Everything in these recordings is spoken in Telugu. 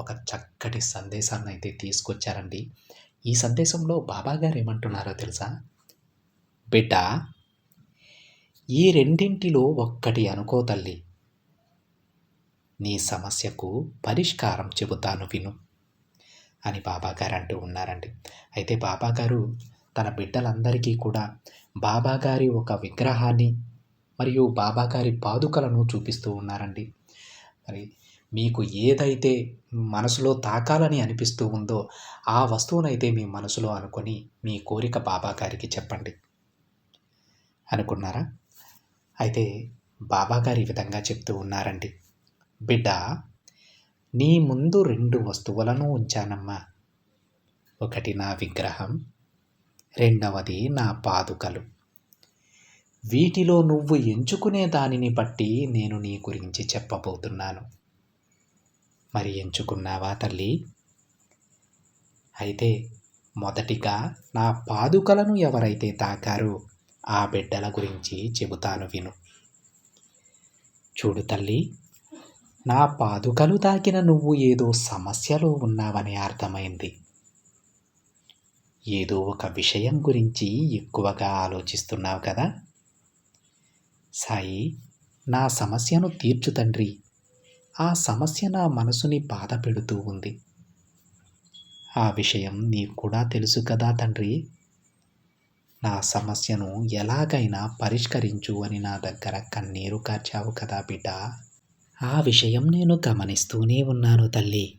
ఒక చక్కటి సందేశాన్ని అయితే తీసుకొచ్చారండి. ఈ సందేశంలో బాబా గారు ఏమంటున్నారో తెలుసా? బిడ్డ ఈ రెండింటిలో ఒక్కటి అనుకో తల్లి. నీ సమస్యకు పరిష్కారం చెబుతాను విను అని బాబాగారు అంటూ ఉన్నారండి. అయితే బాబాగారు తన బిడ్డలందరికీ కూడా బాబాగారి ఒక విగ్రహాన్ని మరియు బాబాగారి పాదుకలను చూపిస్తూ ఉన్నారండి. మరి మీకు ఏదైతే మనసులో తాకాలని అనిపిస్తూ ఉందో ఆ వస్తువునైతే మీ మనసులో అనుకొని మీ కోరిక బాబా గారికి చెప్పండి. అనుకున్నారా? అయితే బాబా గారు ఈ విధంగా చెప్తూ ఉన్నారండి. బిడ్డ నీ ముందు రెండు వస్తువులను ఉంచానమ్మా. ఒకటి నా విగ్రహం రెండవది నా పాదుకలు. వీటిలో నువ్వు ఎంచుకునే దానిని బట్టి నేను నీ గురించి చెప్పబోతున్నాను. మరి ఎంచుకున్నావా తల్లి? అయితే మొదటిగా నా పాదుకలను ఎవరైతే తాకారో ఆ బిడ్డల గురించి చెబుతాను విను. చూడు తల్లి నా పాదుకలు తాకిన నువ్వు ఏదో సమస్యలో ఉన్నావని అర్థమైంది. ఏదో ఒక విషయం గురించి ఎక్కువగా ఆలోచిస్తున్నావు కదా? సాయి నా సమస్యను తీర్చు తండ్రి. ఆ సమస్య నా మనసుని బాధ పెడుతూ ఉంది. ఆ విషయం నీకు కూడా తెలుసు కదా తండ్రి. నా సమస్యను ఎలాగైనా పరిష్కరించు అని నా దగ్గర కన్నీరు కార్చావు కదా బిడ్డ. ఆ విషయం నేను గమనిస్తూనే ఉన్నాను తల్లి.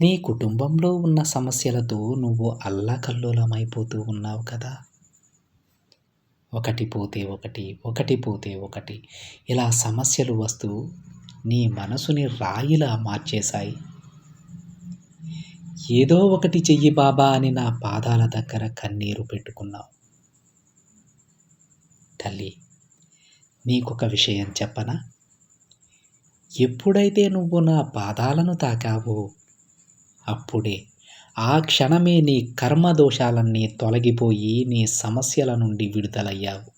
నీ కుటుంబంలో ఉన్న సమస్యలతో నువ్వు అల్లకల్లోలమైపోతూ ఉన్నావు కదా. ఒకటి పోతే ఒకటి ఒకటి పోతే ఒకటి. ఇలా సమస్యలు వస్తూ నీ మనసుని రాయిలా మార్చేశాయి. ఏదో ఒకటి చెయ్యి బాబా అని నా పాదాల దగ్గర కన్నీరు పెట్టుకున్నావు. తల్లి నీకొక విషయం చెప్పనా? ఎప్పుడైతే నువ్వు నా పాదాలను తాకావో అప్పుడే ఆ క్షణమే నీ కర్మ దోషాలన్నీ తొలగిపోయి నీ సమస్యల నుండి విడుదలయ్యావు.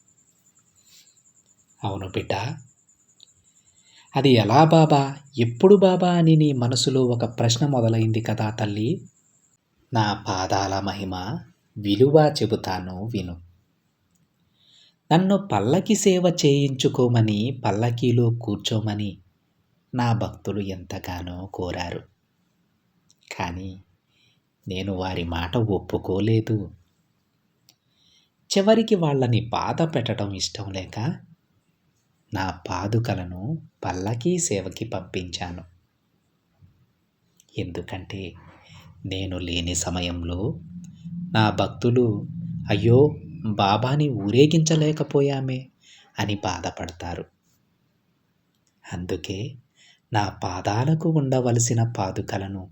అవును బిడ్డ. అది ఎలా బాబా? ఎప్పుడు బాబా అని నీ మనసులో ఒక ప్రశ్న మొదలైంది కదా తల్లి. నా పాదాల మహిమ విలువ చెబుతాను విను. నన్ను పల్లకి సేవ చేయించుకోమని పల్లకీలో కూర్చోమని నా భక్తులు ఎంతగానో కోరారు. కానీ నేను వారి మాట ఒప్పుకోలేదు. చివరికి వాళ్ళని బాధ పెట్టడం ఇష్టం లేక నా పాదుకలను పల్లకీ సేవకి పంపించాను. ఎందుకంటే నేను లేని సమయంలో నా భక్తులు అయ్యో బాబాని ఊరేగించలేకపోయామే అని బాధపడతారు. అందుకే నా పాదాలకు ఉండవలసిన పాదుకలను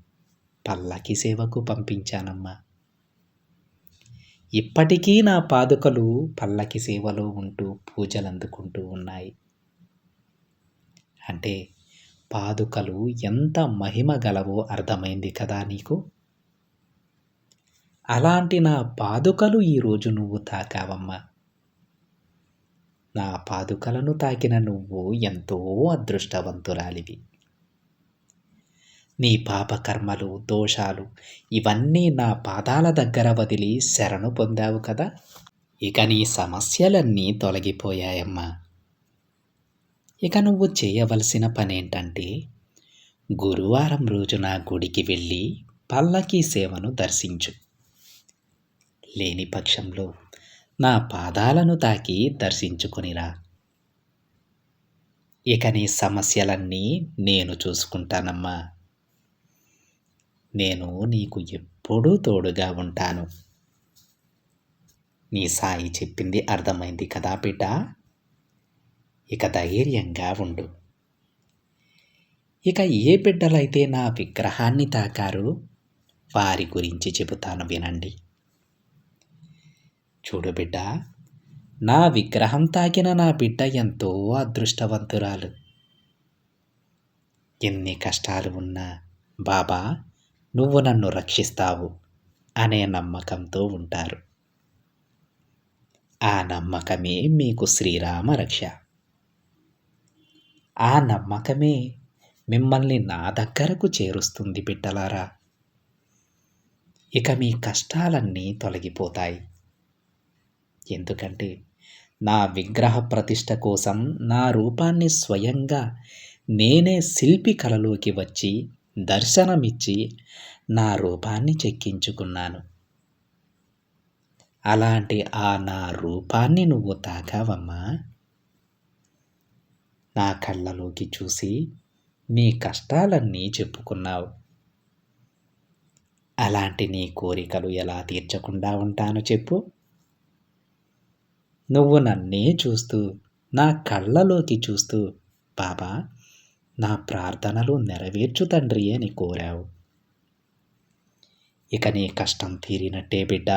పల్లకి సేవకు పంపించానమ్మా. ఇప్పటికీ నా పాదుకలు పల్లకి సేవలో ఉంటూ పూజలు అందుకుంటూ ఉన్నాయి. అంటే పాదుకలు ఎంత మహిమ గలవో అర్థమైంది కదా నీకు? అలాంటి నా పాదుకలు ఈరోజు నువ్వు తాకావమ్మా. నా పాదుకలను తాకిన నువ్వు ఎంతో అదృష్టవంతురాలివి. నీ పాపకర్మలు దోషాలు ఇవన్నీ నా పాదాల దగ్గర వదిలి శరణు పొందావు కదా? ఇక నీ సమస్యలన్నీ తొలగిపోయాయమ్మా. ఇక నువ్వు చేయవలసిన పనేంటంటే గురువారం రోజున గుడికి వెళ్ళి పల్లకీ సేవను దర్శించు. లేని పక్షంలో నా పాదాలను తాకి దర్శించుకొనిరా. ఇక నీ సమస్యలన్నీ నేను చూసుకుంటానమ్మా. నేను నీకు ఎప్పుడూ తోడుగా ఉంటాను. నీ సాయి చెప్పింది అర్థమైంది కదా బిడ్డ ఇక ధైర్యంగా ఉండు. ఇక ఏ బిడ్డలైతే నా విగ్రహాన్ని తాకారు వారి గురించి చెబుతాను వినండి. చూడు బిడ్డ నా విగ్రహం తాకిన నా బిడ్డ ఎంతో అదృష్టవంతురాలు. ఎన్ని కష్టాలు ఉన్నా బాబా నువ్వు నన్ను రక్షిస్తావు అనే నమ్మకంతో ఉంటారు. ఆ నమ్మకమే మీకు శ్రీరామ రక్ష. ఆ నమ్మకమే మిమ్మల్ని నా దగ్గరకు చేరుస్తుంది బిడ్డలారా. ఇక మీ కష్టాలన్నీ తొలగిపోతాయి. ఎందుకంటే నా విగ్రహ ప్రతిష్ట కోసం నా రూపాన్ని స్వయంగా నేనే శిల్పి కలలోకి వచ్చి దర్శనమిచ్చి నా రూపాన్ని చెక్కించుకున్నాను. అలాంటి ఆ నా రూపాన్ని నువ్వు తాకావమ్మా నా కళ్ళలోకి చూసి నీ కష్టాలన్నీ చెప్పుకున్నావు. అలాంటి నీ కోరికలు ఎలా తీర్చకుండా ఉంటాను చెప్పు. నువ్వు నన్నే చూస్తూ నా కళ్ళలోకి చూస్తూ బాబా నా ప్రార్థనలు నెరవేర్చు తండ్రి అని కోరావు. ఇక నీ కష్టం తీరినట్టే బిడ్డ.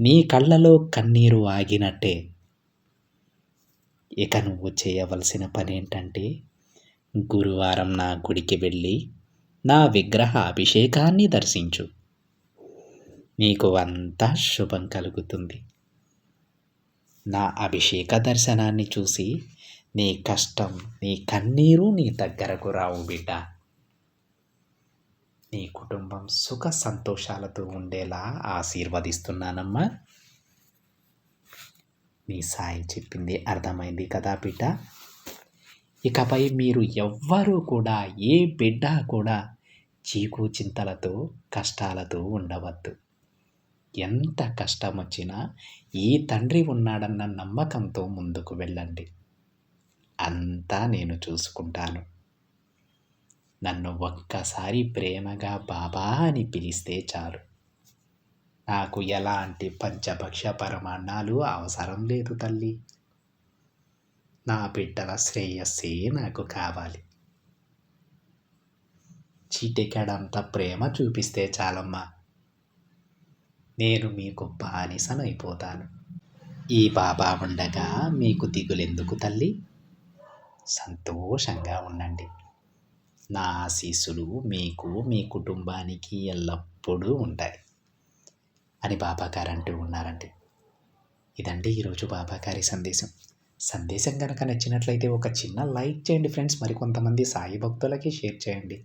నీ కళ్ళలో కన్నీరు ఆగినట్టే. ఇక నువ్వు చేయవలసిన పని ఏంటంటే గురువారం నా గుడికి వెళ్ళి నా విగ్రహ అభిషేకాన్ని దర్శించు. నీకు అంతా శుభం కలుగుతుంది. నా అభిషేక దర్శనాన్ని చూసి నీ కష్టం నీ కన్నీరు నీ దగ్గరకు రావు బిడ్డ. నీ కుటుంబం సుఖ సంతోషాలతో ఉండేలా ఆశీర్వదిస్తున్నానమ్మా. నీ సాయి చెప్పింది అర్థమైంది కదా బిడ్డ. ఇకపై మీరు ఎవ్వరూ కూడా ఏ బిడ్డ కూడా చీకు చింతలతో కష్టాలతో ఉండవద్దు. ఎంత కష్టం వచ్చినా ఈ తండ్రి ఉన్నాడన్న నమ్మకంతో ముందుకు వెళ్ళండి. అంతా నేను చూసుకుంటాను. నన్ను ఒక్కసారి ప్రేమగా బాబా అని పిలిస్తే చాలు. నాకు ఎలాంటి పంచభక్ష పరమాన్నాలు అవసరం లేదు తల్లి. నా బిడ్డల శ్రేయస్సే నాకు కావాలి. చీటికెడంత ప్రేమ చూపిస్తే చాలమ్మా. నేను మీకు బానిసనైపోతాను ఈ బాబా ఉండగా మీకు దిగులెందుకు తల్లి? సంతోషంగా ఉండండి. నా ఆశీస్సులు మీకు మీ కుటుంబానికి ఎల్లప్పుడూ ఉంటాయి. అని బాబాగారు అంటూ ఉన్నారండి. ఇదండి ఈరోజు బాబాగారి సందేశం. సందేశం కనుక నచ్చినట్లయితే ఒక చిన్న లైక్ చేయండి ఫ్రెండ్స్. మరికొంతమంది సాయి భక్తులకి షేర్ చేయండి.